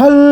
Hello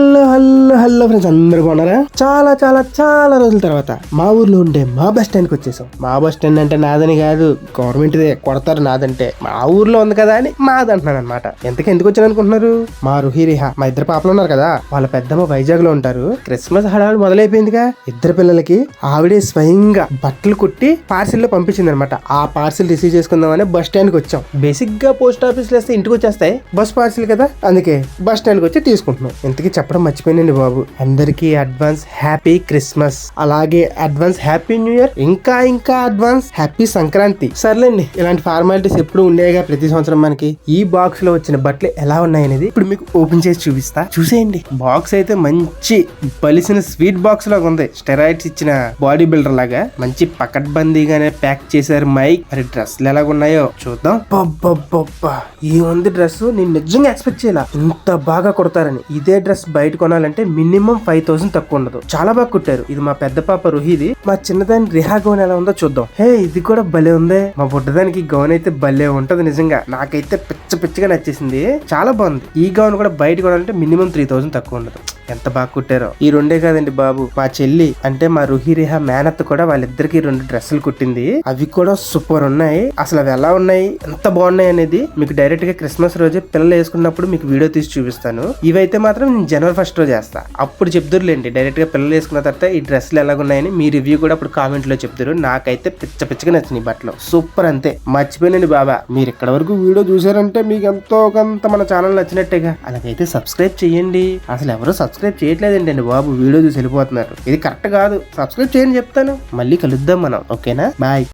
hello friends అందరూ బాగున్నారా? చాలా చాలా చాలా రోజుల తర్వాత మా ఊర్లో ఉండే మా బస్ స్టాండ్కి వచ్చేసాం. మా బస్ స్టాండ్ అంటే నాదని కాదు గవర్నమెంట్దే కొడతారు నాదంటే. మా ఊర్లో ఉంది కదా అని మాది అంటున్నాను అనమాట ఎంతకి ఎందుకు వచ్చాను అనుకుంటున్నారు? మా రుహిరిహ మా ఇద్దరు పాపలు ఉన్నారు కదా వాళ్ళ పెద్దమ్మ వైజాగ్లో ఉంటారు. క్రిస్మస్ హడావుడు మొదలైపోయిందిగా. ఇద్దరు పిల్లలకి ఆవిడే స్వయంగా బట్టలు కుట్టి పార్సిల్లో పంపించింది అనమాట ఆ పార్సిల్ రిసీవ్ చేసుకుందామని బస్ స్టాండ్కి వచ్చాం. బేసిక్గా పోస్ట్ ఆఫీస్లో వేస్తే ఇంటికి వచ్చేస్తాయి. బస్ పార్సిల్ కదా అందుకే బస్ స్టాండ్కి వచ్చి తీసుకుంటున్నాం. ఇంతకీ చెప్పడం మర్చిపోయినండి బాబు. అందరికీ అడ్వాన్స్ హ్యాపీ క్రిస్మస్ అలాగే అడ్వాన్స్ హ్యాపీ న్యూ ఇయర్ ఇంకా ఇంకా అడ్వాన్స్ హ్యాపీ సంక్రాంతి. సర్లేండి ఇలాంటి ఫార్మాలిటీస్ ఎప్పుడు ఉండేగా ప్రతి సంవత్సరం మనకి. ఈ బాక్స్లో వచ్చిన బట్టలు ఎలా ఉన్నాయనేది ఇప్పుడు మీకు ఓపెన్ చేసి చూపిస్తా. చూసేయండి. బాక్స్ అయితే మంచి బలిసిన స్వీట్ బాక్స్ లాగా ఉంది. స్టెరాయిడ్స్ ఇచ్చిన బాడీ బిల్డర్ లాగా. మంచి పకడ్బందీగానే ప్యాక్ చేశారు మైక్ మరి డ్రెస్లు ఎలాగున్నాయో చూద్దాం. ఏముంది ఈ ఉంది డ్రెస్ నేను నిజంగా ఎక్స్పెక్ట్ చేయాల. ఇంత బాగా కుడతారని. ఇదే డ్రెస్ బయట కొనాలంటే మినిమం మినిమం ఫైవ్ థౌసండ్ తక్కువ ఉండదు. చాలా బాగా కుట్టారు. ఇది మా పెద్ద పాప రుహిది మా చిన్నదాని రిహా గౌన్ ఎలా ఉందో చూద్దాం. హే ఇది కూడా భలే ఉంది. మా బుడ్డదానికి గౌన్ అయితే భలే ఉంటది నిజంగా. నాకైతే పిచ్చ పిచ్చగా నచ్చేసింది. చాలా బాగుంది. ఈ గౌన్ కూడా బయట కొనాలంటే మినిమం త్రీ థౌసండ్ తక్కువ ఉండదు. ఎంత బాగా కుట్టారో. ఈ రెండే కాదండి బాబు. మా చెల్లి అంటే మా రుహి రిహా మేనత్ కూడా వాళ్ళిద్దరికి రెండు డ్రెస్సులు కుట్టింది. అవి కూడా సూపర్ ఉన్నాయి. అసలు అవి ఎలా ఉన్నాయి? ఎంత బాగున్నాయి అనేది మీకు డైరెక్ట్గా క్రిస్మస్ రోజే పిల్లలు వేసుకున్నప్పుడు మీకు వీడియో తీసి చూపిస్తాను. ఇవైతే మాత్రం నేను జనవరి ఫస్ట్ రోజు చేస్తా అప్పుడు చెప్తురులేండి డైరెక్ట్గా పిల్లలు వేసుకున్న తర్వాత ఈ డ్రెస్సులు ఎలాగున్నాయని మీ రివ్యూ కూడా అప్పుడు కామెంట్లో చెప్తారు నాకైతే పిచ్చ పిచ్చగా నచ్చినాయి బట్టలు. సూపర్ అంతే. మర్చిపోయినండి బాబా. మీరు ఇక్కడ వరకు వీడియో చూసారంటే మీకు ఎంతో కొంత మన ఛానల్ నచ్చినట్టేగా. అలాగైతే సబ్స్క్రైబ్ చేయండి. అసలు ఎవరు సబ్స్క్రైబ్ చేయట్లేదండి అండి బాబు. వీడియో చూసి వెళ్ళిపోతున్నారు. ఇది కరెక్ట్ కాదు. సబ్స్క్రైబ్ చేయని చెప్తాను. మళ్ళీ కలుద్దాం మనం. ఓకేనా? బాయ్.